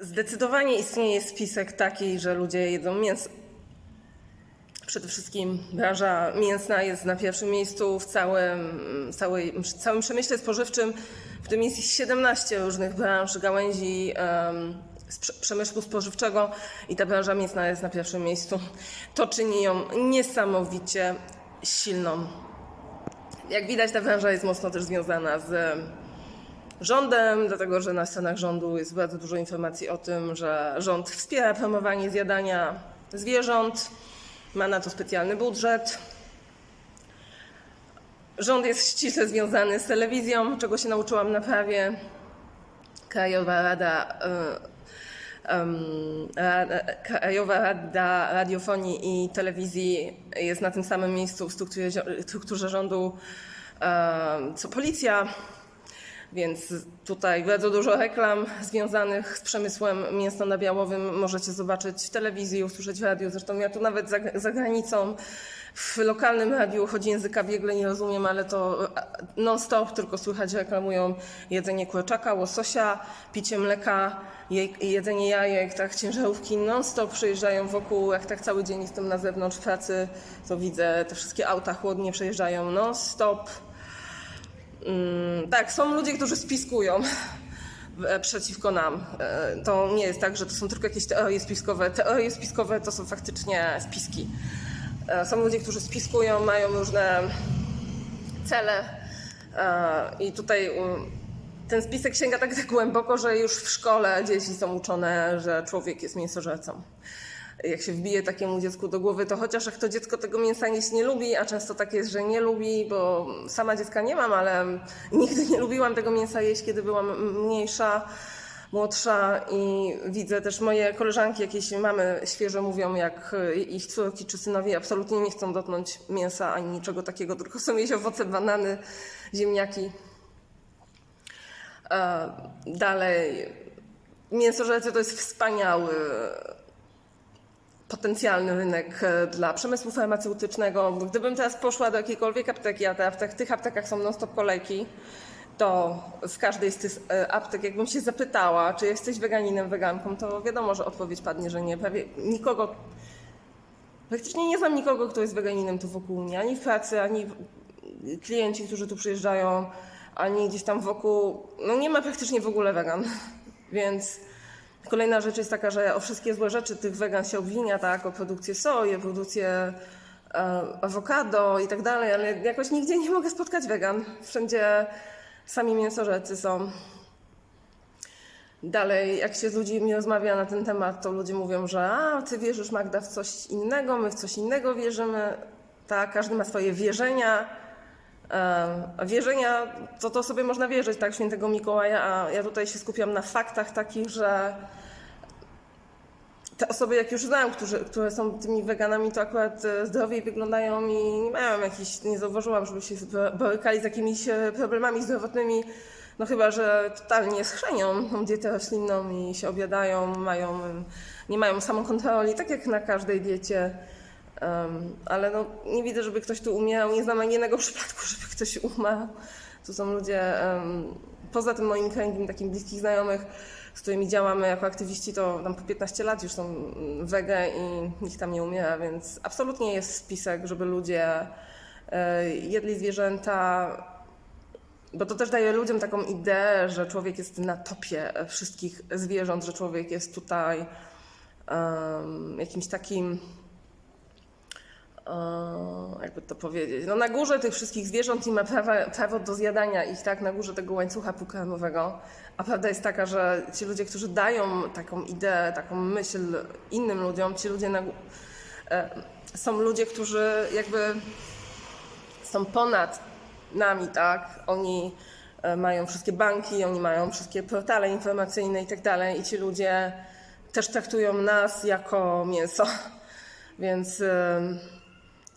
Zdecydowanie istnieje spisek taki, że ludzie jedzą mięso. Przede wszystkim branża mięsna jest na pierwszym miejscu w całym, całej, całym przemyśle spożywczym. W tym jest 17 różnych branż, gałęzi sprze- przemysłu spożywczego i ta branża mięsna jest na pierwszym miejscu. To czyni ją niesamowicie silną. Jak widać, ta branża jest mocno też związana z rządem, dlatego że na stronach rządu jest bardzo dużo informacji o tym, że rząd wspiera promowanie zjadania zwierząt, ma na to specjalny budżet. Rząd jest ściśle związany z telewizją, czego się nauczyłam na prawie. Krajowa Rada, y, Krajowa Rada Radiofonii i Telewizji jest na tym samym miejscu w strukturze, strukturze rządu em, co policja. Więc tutaj bardzo dużo reklam związanych z przemysłem mięsno-nabiałowym możecie zobaczyć w telewizji, usłyszeć w radiu. Zresztą ja tu nawet za, za granicą w lokalnym radiu, choć języka biegle nie rozumiem, ale to non-stop tylko słychać, reklamują jedzenie kurczaka, łososia, picie mleka, jej, jedzenie jajek, tak, ciężarówki non-stop przejeżdżają wokół, jak tak cały dzień jestem na zewnątrz pracy, to widzę te wszystkie auta chłodnie przejeżdżają non-stop. Mm, tak, są ludzie, którzy spiskują e, przeciwko nam. E, To nie jest tak, że to są tylko jakieś teorie spiskowe. Teorie spiskowe to są faktycznie spiski. E, Są ludzie, którzy spiskują, mają różne cele i tutaj ten spisek sięga tak, tak głęboko, że już w szkole dzieci są uczone, że człowiek jest mięsożercą. Jak się wbije takiemu dziecku do głowy, to chociaż jak to dziecko tego mięsa jeść nie lubi, a często tak jest, że nie lubi, bo sama dziecka nie mam, ale nigdy nie lubiłam tego mięsa jeść, kiedy byłam mniejsza, młodsza i widzę też moje koleżanki, jakieś mamy świeżo mówią, jak ich córki czy synowie absolutnie nie chcą dotknąć mięsa ani niczego takiego, tylko chcą jeść owoce, banany, ziemniaki. E, Dalej, mięsożercy to jest wspaniały potencjalny rynek e, dla przemysłu farmaceutycznego. Gdybym teraz poszła do jakiejkolwiek apteki, a te aptek, w tych aptekach są non-stop kolejki, to w każdej z tych e, aptek, jakbym się zapytała, czy jesteś weganinem, weganką, to wiadomo, że odpowiedź padnie, że nie. Prawie nikogo, praktycznie nie znam nikogo, kto jest weganinem tu wokół mnie, ani w pracy, ani klienci, którzy tu przyjeżdżają, ani gdzieś tam wokół, no nie ma praktycznie w ogóle wegan, więc Kolejna rzecz jest taka, że o wszystkie złe rzeczy tych wegan się obwinia, tak, o produkcję soi, o produkcję e, awokado i tak dalej, ale jakoś nigdzie nie mogę spotkać wegan. Wszędzie sami mięsożercy są. Dalej, jak się z ludźmi rozmawia na ten temat, to ludzie mówią, że a, ty wierzysz Magda w coś innego, my w coś innego wierzymy. Tak, każdy ma swoje wierzenia. Wierzenia, to to sobie można wierzyć, tak, świętego Mikołaja, a ja tutaj się skupiam na faktach takich, że te osoby, jak już znam, którzy, które są tymi weganami, to akurat e, zdrowiej wyglądają i nie mają jakichś, nie zauważyłam, żeby się borykali z jakimiś e, problemami zdrowotnymi, no chyba, że totalnie schrzenią tą dietę roślinną i się obiadają, mają, nie mają samokontroli, tak jak na każdej diecie. Em, ale no, nie widzę, żeby ktoś tu umierał. Nie znam ani jednego przypadku, żeby ktoś umarł. To są ludzie, em, poza tym moim kręgiem takich bliskich znajomych, z którymi działamy jako aktywiści, to tam po 15 lat już są wege i nikt tam nie umiera, więc absolutnie jest spisek, żeby ludzie e, jedli zwierzęta, bo to też daje ludziom taką ideę, że człowiek jest na topie wszystkich zwierząt, że człowiek jest tutaj em, jakimś takim jakby to powiedzieć, no na górze tych wszystkich zwierząt i ma prawa, prawo do zjadania ich, tak, na górze tego łańcucha pokarmowego. A prawda jest taka, że ci ludzie, którzy dają taką ideę, taką myśl innym ludziom, ci ludzie na, e, są ludzie, którzy jakby są ponad nami, tak? Oni e, mają wszystkie banki, oni mają wszystkie portale informacyjne i tak dalej i ci ludzie też traktują nas jako mięso. Więc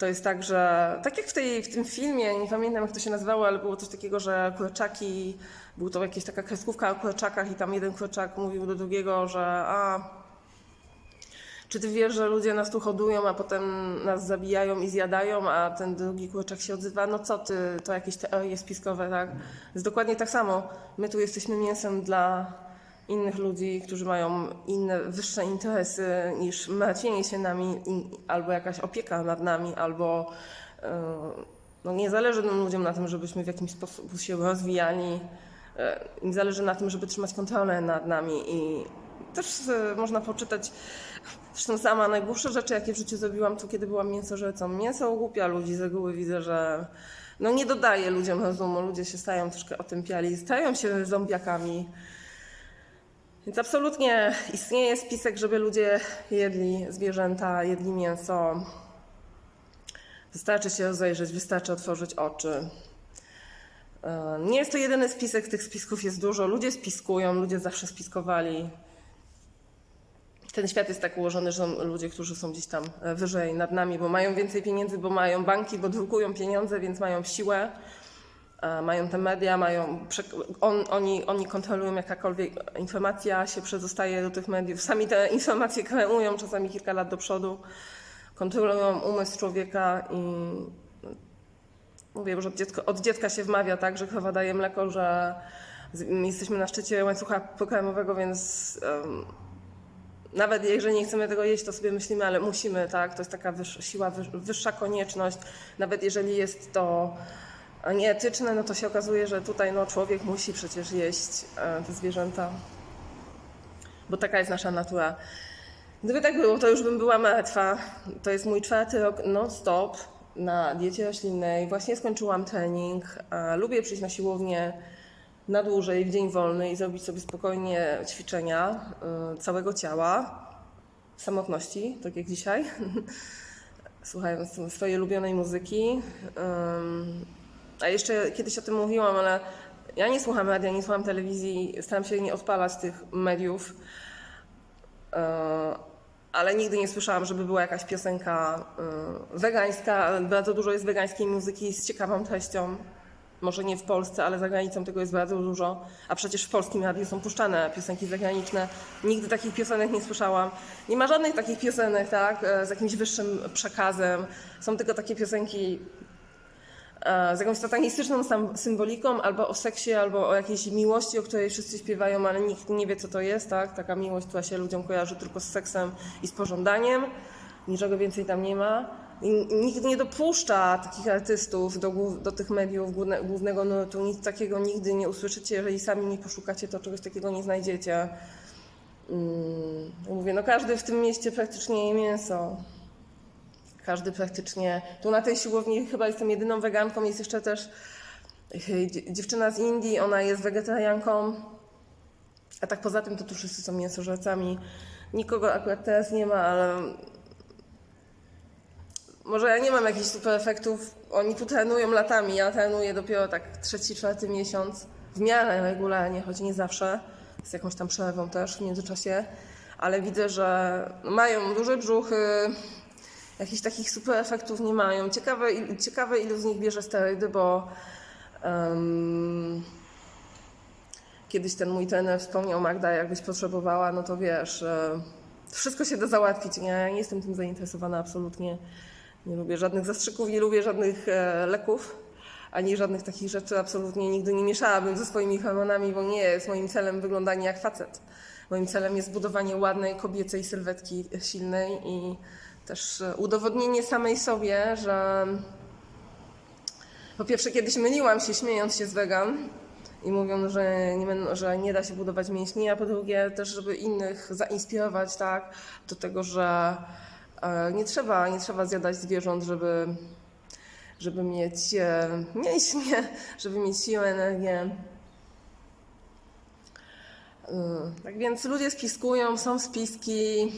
to jest tak, że tak jak w, tej, w tym filmie, nie pamiętam jak to się nazywało, ale było coś takiego, że kurczaki, był to jakaś taka kreskówka o kurczakach i tam jeden kurczak mówił do drugiego, że a czy ty wiesz, że ludzie nas tu hodują, a potem nas zabijają i zjadają, a ten drugi kurczak się odzywa, no co ty, to jakieś teorie spiskowe, tak? Jest dokładnie tak samo. My tu jesteśmy mięsem dla innych ludzi, którzy mają inne, wyższe interesy niż martwienie się nami, albo jakaś opieka nad nami, albo e, no nie zależy nam ludziom na tym, żebyśmy w jakimś sposób się rozwijali. E, Im zależy na tym, żeby trzymać kontrolę nad nami i też e, można poczytać Zresztą sama najgłupsze rzeczy, jakie w życiu zrobiłam, to kiedy byłam mięsożercą. Mięso ogłupia ludzi, z reguły widzę, że no nie dodaje ludziom rozumu, ludzie się stają troszkę otępiali, stają się zombiakami. Więc absolutnie istnieje spisek, żeby ludzie jedli zwierzęta, jedli mięso. Wystarczy się rozejrzeć, wystarczy otworzyć oczy. E, Nie jest to jedyny spisek, tych spisków jest dużo. Ludzie spiskują, ludzie zawsze spiskowali. Ten świat jest tak ułożony, że są ludzie, którzy są gdzieś tam e, wyżej nad nami, bo mają więcej pieniędzy, bo mają banki, bo drukują pieniądze, więc mają siłę, mają te media, mają on, oni, oni kontrolują jakakolwiek informacja się przedostaje do tych mediów. Sami te informacje kreują czasami kilka lat do przodu, kontrolują umysł człowieka i mówię, że od dziecka, od dziecka się wmawia tak, że krowa daje mleko, że jesteśmy na szczycie łańcucha pokarmowego, więc em, nawet jeżeli nie chcemy tego jeść, to sobie myślimy, ale musimy, tak? To jest taka siła, wyż- wyższa konieczność. Nawet jeżeli jest to nieetyczne, no to się okazuje, że tutaj no, człowiek musi przecież jeść e, te zwierzęta, bo taka jest nasza natura. Gdyby tak było, to już bym była martwa. To jest mój czwarty rok non-stop na diecie roślinnej. Właśnie skończyłam trening. e, Lubię przyjść na siłownię na dłużej, w dzień wolny i zrobić sobie spokojnie ćwiczenia y, całego ciała w samotności, tak jak dzisiaj, słuchając swojej ulubionej muzyki. A jeszcze kiedyś o tym mówiłam, ale ja nie słucham radia, nie słucham telewizji, staram się nie odpalać tych mediów, Y, ale nigdy nie słyszałam, żeby była jakaś piosenka y, wegańska, bardzo dużo jest wegańskiej muzyki z ciekawą treścią. Może nie w Polsce, ale za granicą tego jest bardzo dużo. A przecież w polskim radiu są puszczane piosenki zagraniczne. Nigdy takich piosenek nie słyszałam. Nie ma żadnych takich piosenek, tak, e, z jakimś wyższym przekazem. Są tylko takie piosenki e, z jakąś satanistyczną symboliką, albo o seksie, albo o jakiejś miłości, o której wszyscy śpiewają, ale nikt nie wie, co to jest, tak? Taka miłość, która się ludziom kojarzy tylko z seksem i z pożądaniem. Niczego więcej tam nie ma. I nikt nie dopuszcza takich artystów do, do tych mediów główne, głównego nurtu. Nic takiego nigdy nie usłyszycie. Jeżeli sami nie poszukacie, to czegoś takiego nie znajdziecie. Mm, mówię, no każdy w tym mieście praktycznie je mięso. Każdy praktycznie. Tu na tej siłowni chyba jestem jedyną weganką. Jest jeszcze też dzie- dziewczyna z Indii, ona jest wegetarianką. A tak poza tym to tu wszyscy są mięsożercami. Nikogo akurat teraz nie ma, ale może ja nie mam jakichś super efektów. Oni tu trenują latami. Ja trenuję dopiero tak trzeci, czwarty miesiąc. W miarę regularnie, choć nie zawsze. Z jakąś tam przerwą też w międzyczasie. Ale widzę, że mają duże brzuchy. Jakichś takich super efektów nie mają. Ciekawe, ciekawe ilu z nich bierze sterydy, bo em, kiedyś ten mój trener wspomniał, Magda, jakbyś potrzebowała, no to wiesz, e, wszystko się da załatwić. Ja nie jestem tym zainteresowana absolutnie. Nie lubię żadnych zastrzyków, nie lubię żadnych e, leków, ani żadnych takich rzeczy. Absolutnie nigdy nie mieszałabym ze swoimi hormonami, bo nie jest moim celem wyglądanie jak facet. Moim celem jest budowanie ładnej kobiecej sylwetki silnej i też e, udowodnienie samej sobie, że po pierwsze kiedyś myliłam się śmiejąc się z wegan i mówiąc, że nie, że nie da się budować mięśni, a po drugie też, żeby innych zainspirować tak, do tego, że e, nie trzeba, nie trzeba zjadać zwierząt, żeby, żeby mieć e, mięśnie, żeby mieć siłę, energię. Tak więc ludzie spiskują, są spiski,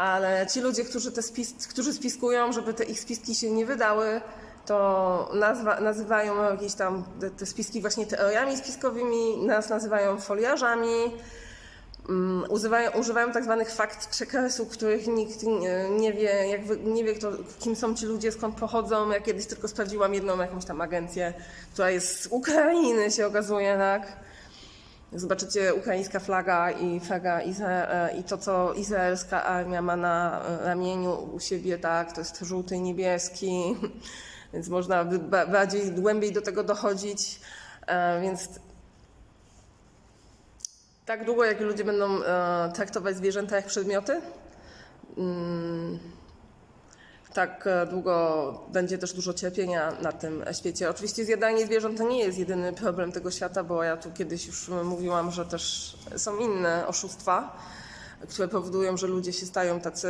ale ci ludzie, którzy, te spis, którzy spiskują, żeby te ich spiski się nie wydały, to nazwa, nazywają jakieś tam te, te spiski właśnie teoriami spiskowymi, nas nazywają foliarzami, um, używają, używają tak zwanych fakt checkersów, których nikt nie, nie wie, jak, nie wie kto, kim są ci ludzie, skąd pochodzą. Ja kiedyś tylko sprawdziłam jedną jakąś tam agencję, która jest z Ukrainy się okazuje, tak? Zobaczycie ukraińska flaga i flaga Izrael, i to, co izraelska armia ma na e, ramieniu u siebie, tak, to jest żółty i niebieski, więc można bardziej głębiej do tego dochodzić. E, Więc Tak długo, jak ludzie będą e, traktować zwierzęta jak przedmioty, mm, tak e, długo będzie też dużo cierpienia na tym świecie. Oczywiście zjadanie zwierząt to nie jest jedyny problem tego świata, bo ja tu kiedyś już mówiłam, że też są inne oszustwa, które powodują, że ludzie się stają tacy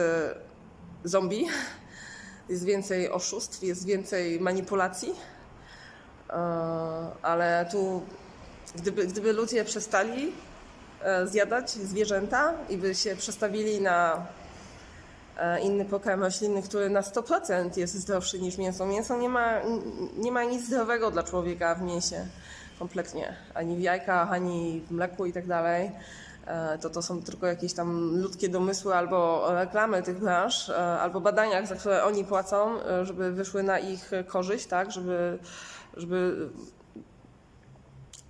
zombie. Jest więcej oszustw, jest więcej manipulacji. E, Ale tu, gdyby, gdyby ludzie przestali e, zjadać zwierzęta i by się przestawili na inny pokarm roślinny, który na 100% jest zdrowszy niż mięso. Mięso nie ma, nie ma nic zdrowego dla człowieka w mięsie. Kompletnie. Ani w jajkach, ani w mleku i tak dalej. E, To to są tylko jakieś tam ludzkie domysły albo reklamy tych branż, e, albo badania, za które oni płacą, e, żeby wyszły na ich korzyść, tak? Żeby, żeby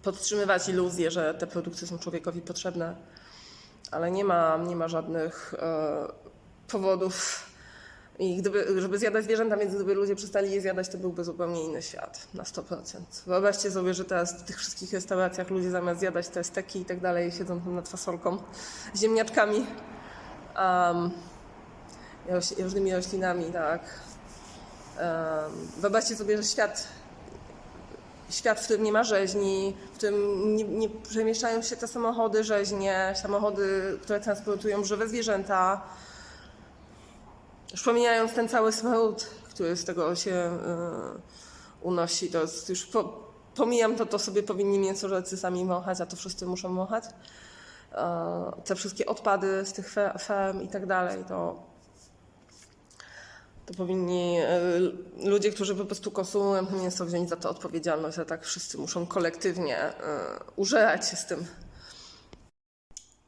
podtrzymywać iluzję, że te produkty są człowiekowi potrzebne. Ale nie ma, nie ma żadnych e, powodów. I gdyby, żeby zjadać zwierzęta, więc gdyby ludzie przestali je zjadać, to byłby zupełnie inny świat, na 100%. Wyobraźcie sobie, że teraz w tych wszystkich restauracjach ludzie zamiast zjadać te steki i tak dalej, siedzą tam nad fasolką, ziemniaczkami, um, różnymi roślinami, tak. Um, wyobraźcie sobie, że świat świat, w którym nie ma rzeźni, w którym nie, nie przemieszczają się te samochody rzeźnie, samochody, które transportują żywe zwierzęta. Już pomijając ten cały smród, który z tego się y, unosi, to już po, pomijam to, to sobie powinni mięsożercy sami wąchać, a to wszyscy muszą wąchać. E, te wszystkie odpady z tych fe- ferm i tak dalej, to to powinni y, ludzie, którzy po prostu konsumują to mięso, wziąć za to odpowiedzialność, a tak wszyscy muszą kolektywnie y, użerać się z tym.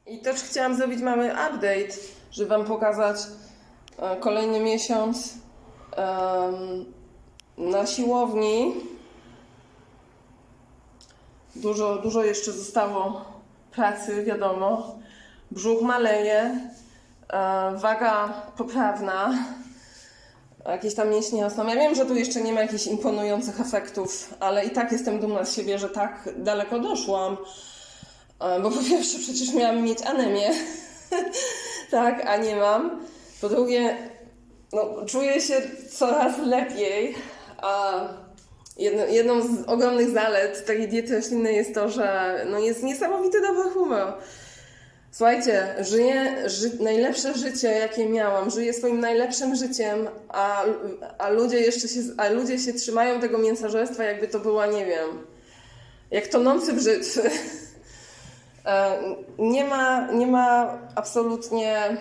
I też chciałam zrobić mały update, żeby Wam pokazać y, kolejny miesiąc na siłowni. Dużo, dużo jeszcze zostało pracy, wiadomo. Brzuch maleje, e, waga poprawna jakieś tam mięśnie rosną. Ja wiem, że tu jeszcze nie ma jakichś imponujących efektów, ale i tak jestem dumna z siebie, że tak daleko doszłam. E, Bo po pierwsze przecież miałam mieć anemię, tak, a nie mam. Po drugie, no, czuję się coraz lepiej. A jedno, jedną z ogromnych zalet takiej diety roślinnej jest to, że no, jest niesamowity dobry humor. Słuchajcie, żyję ży najlepsze życie, jakie miałam, żyję swoim najlepszym życiem, a, a, ludzie jeszcze się, a ludzie się trzymają tego mięsarzostwa, jakby to była, nie wiem, jak tonący brzytwy. E, Nie ma, nie ma absolutnie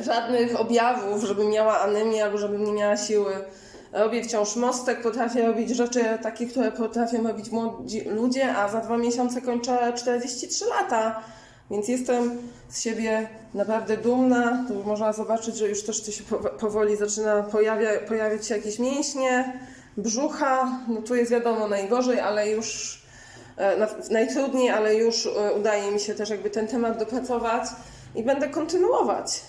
żadnych objawów, żebym miała anemię albo żebym nie miała siły. Robię wciąż mostek, potrafię robić rzeczy takie, które potrafią robić młodzi ludzie, a za dwa miesiące kończę 43 lata. Więc jestem z siebie naprawdę dumna. Tu można zobaczyć, że już też się powo- powoli zaczyna pojawia, pojawiać się jakieś mięśnie, brzucha. No tu jest wiadomo najgorzej, ale już e, na- najtrudniej, ale już e, udaje mi się też jakby ten temat dopracować i będę kontynuować.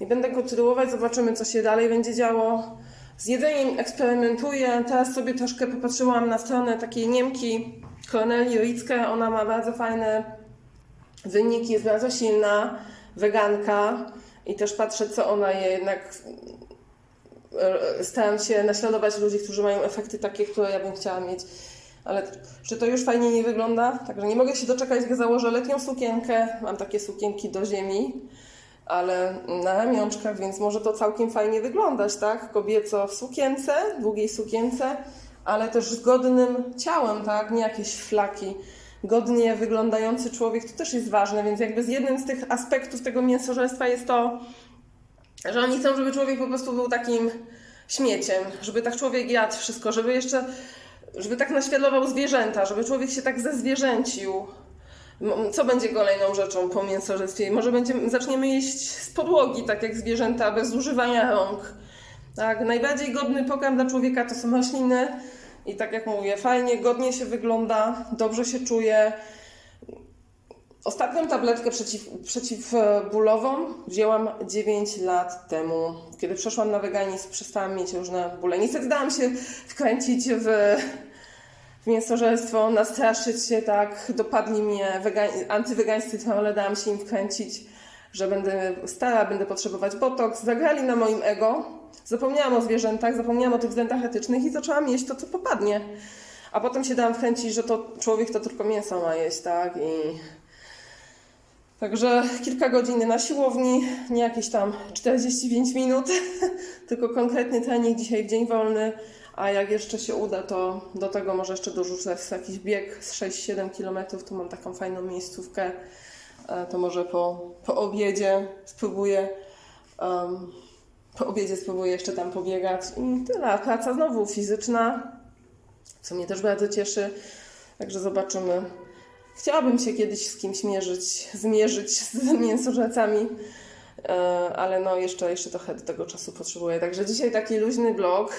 I będę kontynuować, zobaczymy co się dalej będzie działo. Z jedzeniem eksperymentuję. Teraz sobie troszkę popatrzyłam na stronę takiej Niemki, Kornelii Ricke. Ona ma bardzo fajne wyniki, jest bardzo silna, weganka i też patrzę, co ona je, jednak e, staram się naśladować ludzi, którzy mają efekty takie, które ja bym chciała mieć. Ale czy to już fajnie nie wygląda? Także nie mogę się doczekać, jak założę letnią sukienkę. Mam takie sukienki do ziemi, ale na ramionczkach, więc może to całkiem fajnie wyglądać, tak? Kobieco w sukience, długiej sukience, ale też z godnym ciałem, tak? Nie jakieś flaki godnie wyglądający człowiek, to też jest ważne, więc jakby z jednym z tych aspektów tego mięsożerstwa jest to, że oni chcą, żeby człowiek po prostu był takim śmieciem, żeby tak człowiek jadł wszystko, żeby jeszcze, żeby tak naśladował zwierzęta, żeby człowiek się tak zezwierzęcił. Co będzie kolejną rzeczą po mięsożerstwie? Może będziemy, zaczniemy jeść z podłogi, tak jak zwierzęta, bez używania rąk. Tak, najbardziej godny pokarm dla człowieka to są rośliny, i tak jak mówię, fajnie, godnie się wygląda, dobrze się czuje. Ostatnią tabletkę przeciw, przeciwbólową wzięłam 9 lat temu. Kiedy przeszłam na weganizm, przestałam mieć różne bóle. Niestety dałam się wkręcić w mięsożerstwo, nastraszyć się, tak, dopadli mnie wega- antywegańscy trolle, dałam się im wkręcić, że będę stara, będę potrzebować botoks. Zagrali na moim ego, zapomniałam o zwierzętach, zapomniałam o tych względach etycznych i zaczęłam jeść to, co popadnie. A potem się dałam wkręcić, że to człowiek to tylko mięso ma jeść, tak, i... Także kilka godzin na siłowni, nie jakieś tam 45 minut, tylko konkretny trening dzisiaj w dzień wolny, a jak jeszcze się uda, to do tego może jeszcze dorzucę jakiś bieg z 6-7 km, tu mam taką fajną miejscówkę, e, to może po, po obiedzie spróbuję, em, po obiedzie spróbuję jeszcze tam pobiegać i tyle, praca znowu fizyczna, co mnie też bardzo cieszy, także zobaczymy. Chciałabym się kiedyś z kimś mierzyć, zmierzyć z mięsożercami, e, ale no jeszcze, jeszcze trochę do tego czasu potrzebuję. Także dzisiaj taki luźny vlog.